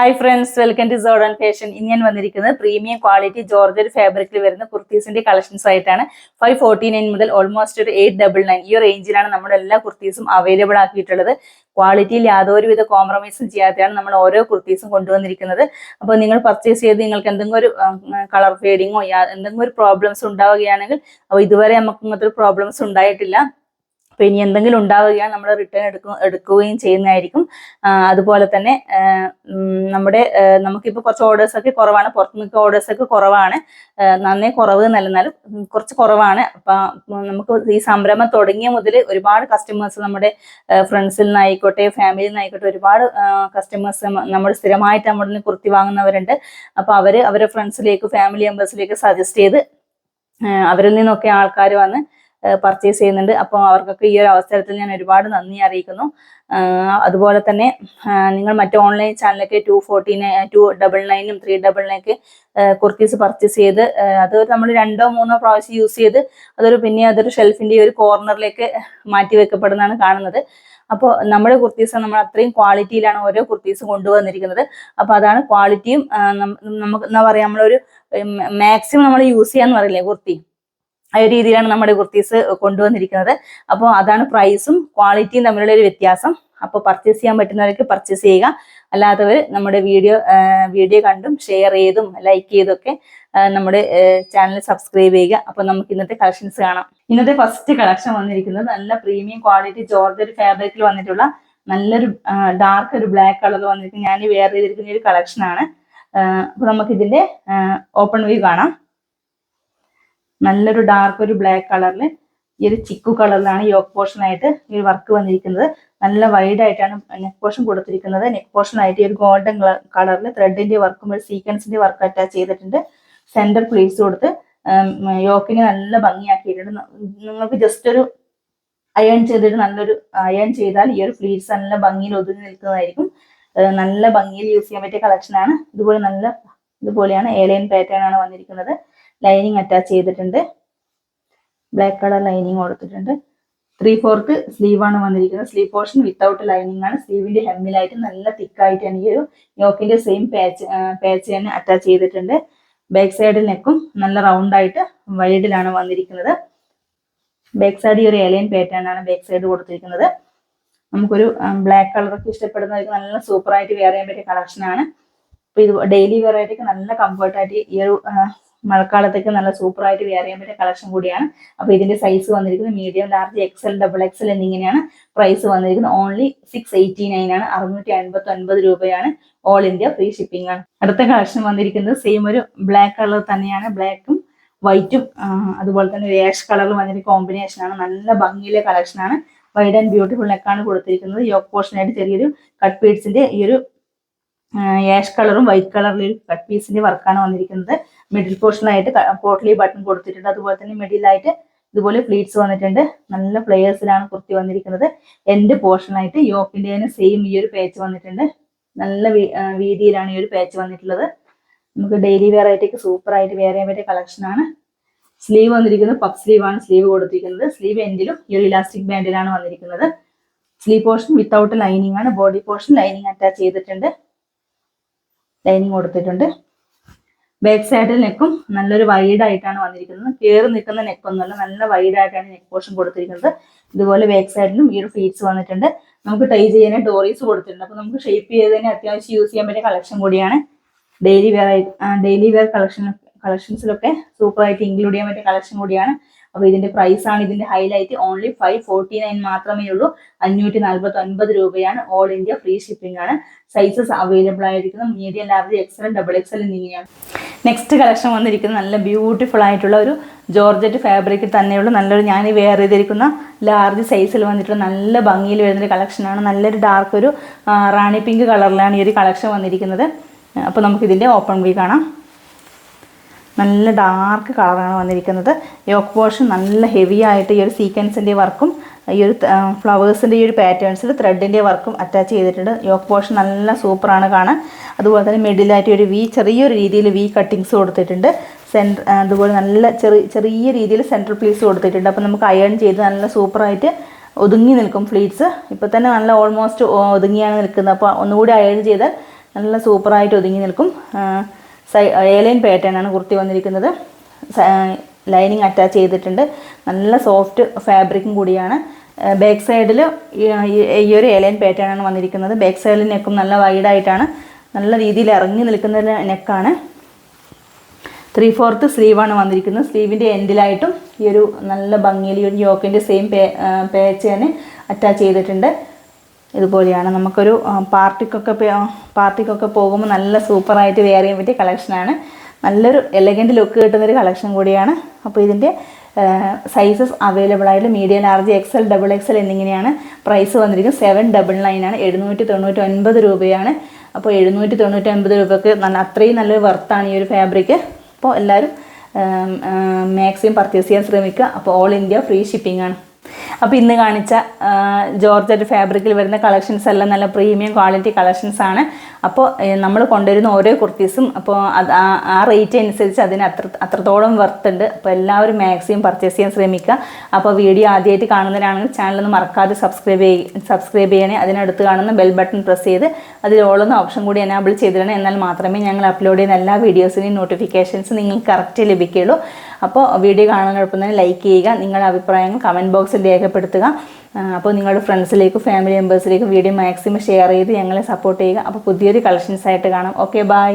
Hi friends welcome to Soden fashion ഇനി ഞാൻ വന്നിരിക്കുന്നത് പ്രീമിയം ക്വാളിറ്റി ജോർജർ ഫാബ്രിക്കിൽ വരുന്ന കുർത്തീസിന്റെ കളക്ഷൻസ് ആയിട്ടാണ്. ഫൈവ് ഫോർട്ടി നയൻ മുതൽ ഓൾമോസ്റ്റ് ഒരു എയ്റ്റ് ഡബിൾ നയൻ ഈ റേഞ്ചിലാണ് നമ്മുടെ എല്ലാ കുർത്തീസും അവൈലബിൾ ആക്കിയിട്ടുള്ളത്. ക്വാളിറ്റിയിൽ യാതൊരുവിധ കോംപ്രമൈസും ചെയ്യാതെയാണ് നമ്മൾ ഓരോ കുർത്തീസും കൊണ്ടുവന്നിരിക്കുന്നത്. അപ്പോൾ നിങ്ങൾ പർച്ചേസ് ചെയ്ത് നിങ്ങൾക്ക് എന്തെങ്കിലും ഒരു കളർ ഫേഡിങ്ങോ എന്തെങ്കിലും ഒരു പ്രോബ്ലംസ് ഉണ്ടാവുകയാണെങ്കിൽ അപ്പോൾ ഇതുവരെ നമുക്ക് ഇങ്ങനത്തെ പ്രോബ്ലംസ് ഉണ്ടായിട്ടില്ല. അപ്പോൾ ഇനി എന്തെങ്കിലും ഉണ്ടാവുകയാണ് നമ്മൾ റിട്ടേൺ എടുക്കും എടുക്കുകയും ചെയ്യുന്നതായിരിക്കും. അതുപോലെ തന്നെ നമ്മുടെ നമുക്കിപ്പോൾ കുറച്ച് ഓർഡേഴ്സ് ഒക്കെ കുറവാണ്. പുറത്തു ഓർഡേഴ്സ് ഒക്കെ കുറവാണ്. നന്നേ കുറവ് നൽകുന്നാലും കുറച്ച് കുറവാണ്. അപ്പം നമുക്ക് ഈ സംരംഭം തുടങ്ങിയ മുതൽ ഒരുപാട് കസ്റ്റമേഴ്സ് നമ്മുടെ ഫ്രണ്ട്സിൽ നിന്നായിക്കോട്ടെ ഫാമിലിയിൽ നിന്നായിക്കോട്ടെ ഒരുപാട് കസ്റ്റമേഴ്സ് നമ്മൾ സ്ഥിരമായിട്ട് നമ്മുടെ കുർത്തി വാങ്ങുന്നവരുണ്ട്. അപ്പോൾ അവർ അവരെ ഫ്രണ്ട്സിലേക്ക് ഫാമിലി മെമ്പേഴ്സിലേക്ക് സജസ്റ്റ് ചെയ്ത് അവരിൽ നിന്നൊക്കെ ആൾക്കാർ വന്ന് പർച്ചേസ് ചെയ്യുന്നുണ്ട്. അപ്പോൾ അവർക്കൊക്കെ ഈ ഒരു അവസരത്തിൽ ഞാൻ ഒരുപാട് നന്ദി അറിയിക്കുന്നു. അതുപോലെ തന്നെ നിങ്ങൾ മറ്റ് ഓൺലൈൻ ചാനലൊക്കെ two forty nine two double നയനും three double നയനൊക്കെ കുർത്തീസ് പർച്ചേസ് ചെയ്ത് അത് നമ്മൾ രണ്ടോ മൂന്നോ പ്രാവശ്യം യൂസ് ചെയ്ത് അതൊരു പിന്നെ അതൊരു ഷെൽഫിന്റെ ഒരു കോർണറിലേക്ക് മാറ്റി വെക്കപ്പെടുന്നതാണ് കാണുന്നത്. അപ്പോൾ നമ്മുടെ കുർത്തീസ് നമ്മൾ അത്രയും ക്വാളിറ്റിയിലാണ് ഓരോ കുർത്തീസും കൊണ്ടുവന്നിരിക്കുന്നത്. അപ്പോൾ അതാണ് ക്വാളിറ്റിയും നമുക്ക് എന്താ പറയുക നമ്മളൊരു മാക്സിമം നമ്മൾ യൂസ് ചെയ്യാന്ന് പറയില്ലേ കുർത്തി? രീതിയിലാണ് നമ്മുടെ കുർത്തീസ് കൊണ്ടുവന്നിരിക്കുന്നത്. അപ്പോൾ അതാണ് പ്രൈസും ക്വാളിറ്റിയും തമ്മിലുള്ള ഒരു വ്യത്യാസം. അപ്പോൾ പർച്ചേസ് ചെയ്യാൻ പറ്റുന്നവർക്ക് പർച്ചേസ് ചെയ്യുക. അല്ലാത്തവർ നമ്മുടെ വീഡിയോ വീഡിയോ കണ്ടും ഷെയർ ചെയ്തും ലൈക്ക് ചെയ്തൊക്കെ നമ്മുടെ ചാനൽ സബ്സ്ക്രൈബ് ചെയ്യുക. അപ്പോൾ നമുക്ക് ഇന്നത്തെ കളക്ഷൻസ് കാണാം. ഇന്നത്തെ ഫസ്റ്റ് കളക്ഷൻ വന്നിരിക്കുന്നത് നല്ല പ്രീമിയം ക്വാളിറ്റി ജോർജറ്റ് ഫാബ്രിക്കിൽ വന്നിട്ടുള്ള നല്ലൊരു ഡാർക്ക് ഒരു ബ്ലാക്ക് കളർ വന്നിരിക്കുന്നത് ഞാൻ വെയർ ചെയ്തിരിക്കുന്ന ഒരു കളക്ഷനാണ് അപ്പോൾ നമുക്ക് ഇതിന്റെ ഓപ്പൺ വ്യൂ കാണാം. നല്ലൊരു ഡാർക്ക് ഒരു ബ്ലാക്ക് കളറിൽ ഈ ഒരു ചിക്കു കളറിലാണ് യോക്ക് പോർഷൻ ആയിട്ട് ഈ വർക്ക് വന്നിരിക്കുന്നത്. നല്ല വൈഡ് ആയിട്ടാണ് നെക്ക് പോർഷൻ കൊടുത്തിരിക്കുന്നത്. നെക്ക് പോർഷൻ ആയിട്ട് ഈ ഒരു ഗോൾഡൻ കളറിൽ ത്രെഡിന്റെ വർക്കും ഒരു സീക്വൻസിന്റെ വർക്ക് അറ്റാച്ച് ചെയ്തിട്ടുണ്ട്. സെന്റർ പ്ലേസ് കൊടുത്ത് യോക്കിനെ നല്ല ഭംഗിയാക്കിയിട്ടുണ്ട്. നിങ്ങൾക്ക് ജസ്റ്റ് ഒരു അയൺ ചെയ്തിട്ട് നല്ലൊരു അയൺ ചെയ്താൽ ഈ ഒരു ഫ്ലീറ്റ്സ് നല്ല ഭംഗിയിൽ ഒതുങ്ങി നിൽക്കുന്നതായിരിക്കും. നല്ല ഭംഗിയിൽ യൂസ് ചെയ്യാൻ പറ്റിയ കളക്ഷനാണ് ഇതുപോലെ നല്ല ഇതുപോലെയാണ് ഏലൈൻ പാറ്റേൺ ആണ് വന്നിരിക്കുന്നത്. ലൈനിങ് അറ്റാച്ച് ചെയ്തിട്ടുണ്ട്. ബ്ലാക്ക് കളർ ലൈനിങ് കൊടുത്തിട്ടുണ്ട്. ത്രീ ഫോർത്ത് സ്ലീവ് ആണ് വന്നിരിക്കുന്നത്. സ്ലീവ് പോർഷൻ വിത്തൗട്ട് ലൈനിങ് ആണ്. സ്ലീവിന്റെ ഹെമ്മിലായിട്ട് നല്ല തിക്കായിട്ടാണ് ഈ ഒരു യോക്കിന്റെ സെയിം പാച്ച് പാച്ച് തന്നെ അറ്റാച്ച് ചെയ്തിട്ടുണ്ട്. ബാക്ക് സൈഡിൽ നെക്കും നല്ല റൗണ്ട് ആയിട്ട് വൈഡിലാണ് വന്നിരിക്കുന്നത്. ബാക്ക് സൈഡ് ഈ ഒരു എലയൻ പാറ്റേൺ ആണ് ബാക്ക് സൈഡ് കൊടുത്തിരിക്കുന്നത്. നമുക്കൊരു ബ്ലാക്ക് കളറൊക്കെ ഇഷ്ടപ്പെടുന്നവർക്ക് നല്ല സൂപ്പർ ആയിട്ട് വെയർ ചെയ്യാൻ പറ്റിയ കളക്ഷൻ ആണ്. അപ്പൊ ഇത് ഡെയിലി വെയർ ആയിട്ടൊക്കെ നല്ല കംഫർട്ടായിട്ട് ഈ ഒരു മഴക്കാലത്തേക്ക് നല്ല സൂപ്പർ ആയിട്ട് വെയർ ചെയ്യാൻ പറ്റിയ കളക്ഷൻ കൂടിയാണ്. അപ്പൊ ഇതിന്റെ സൈസ് വന്നിരിക്കുന്നത് medium large XL double XL എന്നിങ്ങനെയാണ് പ്രൈസ് വന്നിരിക്കുന്നത്. ഓൺലി സിക്സ് എയ്റ്റി നയൻ ആണ്. അറുന്നൂറ്റി അൻപത്തി ഒൻപത് രൂപയാണ് ഓൾ ഇന്ത്യ ഫ്രീ ഷിപ്പിംഗ് ആണ്. അടുത്ത കളക്ഷൻ വന്നിരിക്കുന്നത് സെയിം ഒരു ബ്ലാക്ക് കളർ തന്നെയാണ്. ബ്ലാക്കും വൈറ്റും അതുപോലെ തന്നെ ഒരു ആഷ് കളറിൽ വന്നൊരു കോമ്പിനേഷൻ ആണ്. നല്ല ഭംഗിയിലെ കളക്ഷൻ ആണ്. വൈഡ് ആൻഡ് ബ്യൂട്ടിഫുൾ നെക്കാണ് കൊടുത്തിരിക്കുന്നത്. യോക്ക് പോർഷൻ ആയിട്ട് ചെറിയൊരു കട്ട് പീഡ്സിന്റെ ഈ ഒരു ആഷ് കളറും വൈറ്റ് കളറിൽ ഒരു കട്ട് പീസിന്റെ വർക്കാണ് വന്നിരിക്കുന്നത്. മിഡിൽ പോർഷനായിട്ട് പോർട്ടലി ബട്ടൺ കൊടുത്തിട്ടുണ്ട്. അതുപോലെ തന്നെ മിഡിലായിട്ട് ഇതുപോലെ പ്ലീറ്റ്സ് വന്നിട്ടുണ്ട്. നല്ല ഫ്ലെയേഴ്സിലാണ് കുർത്തി വന്നിരിക്കുന്നത്. എൻഡ് പോർഷനായിട്ട് യോക്കിന്റെ സെയിം ഈ ഒരു പേച്ച് വന്നിട്ടുണ്ട്. നല്ല വീതിയിലാണ് ഈ ഒരു പേച്ച് വന്നിട്ടുള്ളത്. നമുക്ക് ഡെയിലി വെയർ ആയിട്ടേക്ക് സൂപ്പർ ആയിട്ട് ചെയ്യാൻ പറ്റിയ കളക്ഷൻ ആണ്. സ്ലീവ് വന്നിരിക്കുന്നത് പഫ് സ്ലീവ് ആണ് സ്ലീവ് കൊടുത്തിരിക്കുന്നത്. സ്ലീവ് എൻഡിലും ഈ ഒരു ഇലാസ്റ്റിക് ബാൻഡിലാണ് വന്നിരിക്കുന്നത്. സ്ലീവ് പോർഷൻ വിത്തൗട്ട് ലൈനിങ് ആണ്. ബോഡി പോർഷൻ ലൈനിങ് അറ്റാച്ച് ചെയ്തിട്ടുണ്ട്. ലൈനിങ് കൊടുത്തിട്ടുണ്ട്. ബാക്ക് സൈഡിൽ നെക്കും നല്ലൊരു വൈഡ് ആയിട്ടാണ് വന്നിരിക്കുന്നത്. കയറി നിൽക്കുന്ന നെക്ക് ഒന്നുമല്ല നല്ല വൈഡ് ആയിട്ടാണ് നെക്ക് പോർഷൻ കൊടുത്തിരിക്കുന്നത്. ഇതുപോലെ ബാക്ക് സൈഡിലും ഈ ഒരു ഫീറ്റ്സ് വന്നിട്ടുണ്ട്. നമുക്ക് ടൈ ചെയ്യാൻ ഡോറീസ് കൊടുത്തിട്ടുണ്ട്. അപ്പോൾ നമുക്ക് ഷേപ്പ് ചെയ്ത് തന്നെ അത്യാവശ്യം യൂസ് ചെയ്യാൻ പറ്റിയ കളക്ഷൻ കൂടിയാണ്. Daily wear daily wear collection കളക്ഷൻസിലൊക്കെ സൂപ്പറായിട്ട് ഇൻക്ലൂഡ് ചെയ്യാൻ പറ്റിയ കളക്ഷൻ കൂടിയാണ്. അപ്പൊ ഇതിന്റെ പ്രൈസ് ആണ് ഇതിന്റെ highlight only five forty nine മാത്രമേ ഉള്ളൂ. അഞ്ഞൂറ്റി നാൽപ്പത്തി ഒൻപത് രൂപയാണ് ഓൾ ഇന്ത്യ ഫ്രീ ഷിപ്പിംഗ് ആണ് സൈസസ് അവൈലബിൾ ആയിരിക്കുന്നത് medium large XL double XL എന്നിങ്ങനെയാണ്. നെക്സ്റ്റ് കളക്ഷൻ വന്നിരിക്കുന്നത് നല്ല ബ്യൂട്ടിഫുൾ ആയിട്ടുള്ള ഒരു ജോർജറ്റ് ഫാബ്രിക്കിൽ തന്നെയുള്ള നല്ലൊരു ഞാൻ വെയർ ചെയ്തിരിക്കുന്ന ലാർജ് സൈസിൽ വന്നിട്ടുള്ള നല്ല ഭംഗിയിൽ വരുന്നൊരു കളക്ഷനാണ് നല്ലൊരു ഡാർക്ക് ഒരു റാണി പിങ്ക് കളറിലാണ് ഈ ഒരു കളക്ഷൻ വന്നിരിക്കുന്നത്. അപ്പോൾ നമുക്കിതിന്റെ ഓപ്പൺ വ്യൂ കാണാം. നല്ല ഡാർക്ക് കളറാണ് വന്നിരിക്കുന്നത്. യോക്ക് പോർഷൻ നല്ല ഹെവി ആയിട്ട് ഈ ഒരു സീക്വൻസിന്റെ വർക്കും ഈ ഒരു ഫ്ലവേഴ്സിന്റെ ഈ ഒരു പാറ്റേൺസിൽ ത്രെഡിന്റെ വർക്കും അറ്റാച്ച് ചെയ്തിട്ടുണ്ട്. യോക്ക് പോർഷൻ നല്ല സൂപ്പറാണ് കാണാൻ. അതുപോലെ തന്നെ മിഡിലായിട്ട് ഒരു വി ചെറിയൊരു രീതിയിൽ വി കട്ടിങ്സ് കൊടുത്തിട്ടുണ്ട്. സെന്റർ അതുപോലെ നല്ല ചെറിയ ചെറിയ രീതിയിൽ സെൻട്രൽ പ്ലീസ് കൊടുത്തിട്ടുണ്ട്. അപ്പോൾ നമുക്ക് അയൺ ചെയ്ത് നല്ല സൂപ്പറായിട്ട് ഒതുങ്ങി നിൽക്കും ഫ്ലീറ്റ്സ് ഇപ്പോൾ തന്നെ നല്ല ഓൾമോസ്റ്റ് ഒതുങ്ങിയാണ് നിൽക്കുന്നത്. അപ്പോൾ ഒന്നുകൂടി അയൺ ചെയ്താൽ നല്ല സൂപ്പറായിട്ട് ഒതുങ്ങി നിൽക്കും. ഏലൈൻ പാറ്റേൺ ആണ് കുർത്തി വന്നിരിക്കുന്നത്. ലൈനിങ് അറ്റാച്ച് ചെയ്തിട്ടുണ്ട്. നല്ല സോഫ്റ്റ് ഫാബ്രിക്കും കൂടിയാണ്. ബാക്ക് സൈഡിൽ ഈ ഒരു ഏലൈൻ പാറ്റേൺ ആണ് വന്നിരിക്കുന്നത്. ബാക്ക് സൈഡിൽ നെക്കും നല്ല വൈഡായിട്ടാണ് നല്ല രീതിയിൽ ഇറങ്ങി നിൽക്കുന്ന നെക്കാണ് ത്രീ ഫോർത്ത് സ്ലീവാണ് വന്നിരിക്കുന്നത്. സ്ലീവിന്റെ എൻഡിലായിട്ടും ഈ ഒരു നല്ല ഭംഗിയിൽ ഈ ഒരു യോക്കിന്റെ സെയിം പേ പേച്ച് തന്നെ അറ്റാച്ച് ചെയ്തിട്ടുണ്ട്. ഇതുപോലെയാണ്. നമുക്കൊരു പാർട്ടിക്കൊക്കെ പാർട്ടിക്കൊക്കെ പോകുമ്പോൾ നല്ല സൂപ്പറായിട്ട് വെയർ ചെയ്യാൻ പറ്റിയ കളക്ഷനാണ് നല്ലൊരു എലഗന്റ് ലുക്ക് കിട്ടുന്നൊരു കളക്ഷൻ കൂടിയാണ്. അപ്പോൾ ഇതിന്റെ സൈസസ് അവൈലബിൾ ആയിട്ട് medium large XL double XL എന്നിങ്ങനെയാണ് പ്രൈസ് വന്നിരിക്കുന്നത്. സെവൻ ഡബിൾ നയൻ ആണ്. എഴുന്നൂറ്റി തൊണ്ണൂറ്റി ഒൻപത് രൂപയാണ്. അപ്പോൾ എഴുന്നൂറ്റി തൊണ്ണൂറ്റി ഒൻപത് രൂപയ്ക്ക് നല്ല അത്രയും നല്ലൊരു വർത്താണ് ഈ ഒരു ഫാബ്രിക് അപ്പോൾ എല്ലാവരും മാക്സിമം പർച്ചേസ് ചെയ്യാൻ ശ്രമിക്കുക. അപ്പോൾ ഓൾ ഇന്ത്യ ഫ്രീ ഷിപ്പിംഗ് ആണ്. അപ്പോൾ ഇന്ന് കാണിച്ച ജോർജറ്റ് ഫാബ്രിക്കിൽ വരുന്ന കളക്ഷൻസ് എല്ലാം നല്ല പ്രീമിയം ക്വാളിറ്റി കളക്ഷൻസ് ആണ്. അപ്പോൾ നമ്മൾ കൊണ്ടുവരുന്ന ഓരോ കുർത്തീസും അപ്പോൾ അത് ആ റേറ്റ് അനുസരിച്ച് അതിന് അത്ര അത്രത്തോളം വർത്ത് ഉണ്ട്. അപ്പോൾ എല്ലാവരും മാക്സിമം പർച്ചേസ് ചെയ്യാൻ ശ്രമിക്കുക. അപ്പോൾ വീഡിയോ ആദ്യമായിട്ട് കാണുന്നവരാണെങ്കിൽ ചാനലൊന്ന് മറക്കാതെ സബ്സ്ക്രൈബ് ചെയ്യ സബ്സ്ക്രൈബ് ചെയ്യണേ. അതിനടുത്ത് കാണുന്ന ബെൽ ബട്ടൺ പ്രസ് ചെയ്ത് അതിൽ ഓളൊന്ന് ഓപ്ഷൻ കൂടി എനാബിൾ ചെയ്തിടണം. എന്നാൽ മാത്രമേ ഞങ്ങൾ അപ്ലോഡ് ചെയ്യുന്ന എല്ലാ വീഡിയോസിന്റെയും നോട്ടിഫിക്കേഷൻസ് നിങ്ങൾക്ക് കറക്റ്റ് ലഭിക്കുകയുള്ളൂ. അപ്പോൾ വീഡിയോ കാണാൻ തന്നെ ലൈക്ക് ചെയ്യുക നിങ്ങളുടെ അഭിപ്രായങ്ങൾ കമന്റ് ബോക്സിൽ രേഖപ്പെടുത്തുക. അപ്പോൾ നിങ്ങളുടെ ഫ്രണ്ട്സിലേക്കും ഫാമിലി മെമ്പേഴ്സിലേക്കും വീഡിയോ മാക്സിമം ഷെയർ ചെയ്ത് ഞങ്ങളെ സപ്പോർട്ട് ചെയ്യുക. അപ്പോൾ പുതിയൊരു കളക്ഷൻസ് ആയിട്ട് കാണാം. Okay bye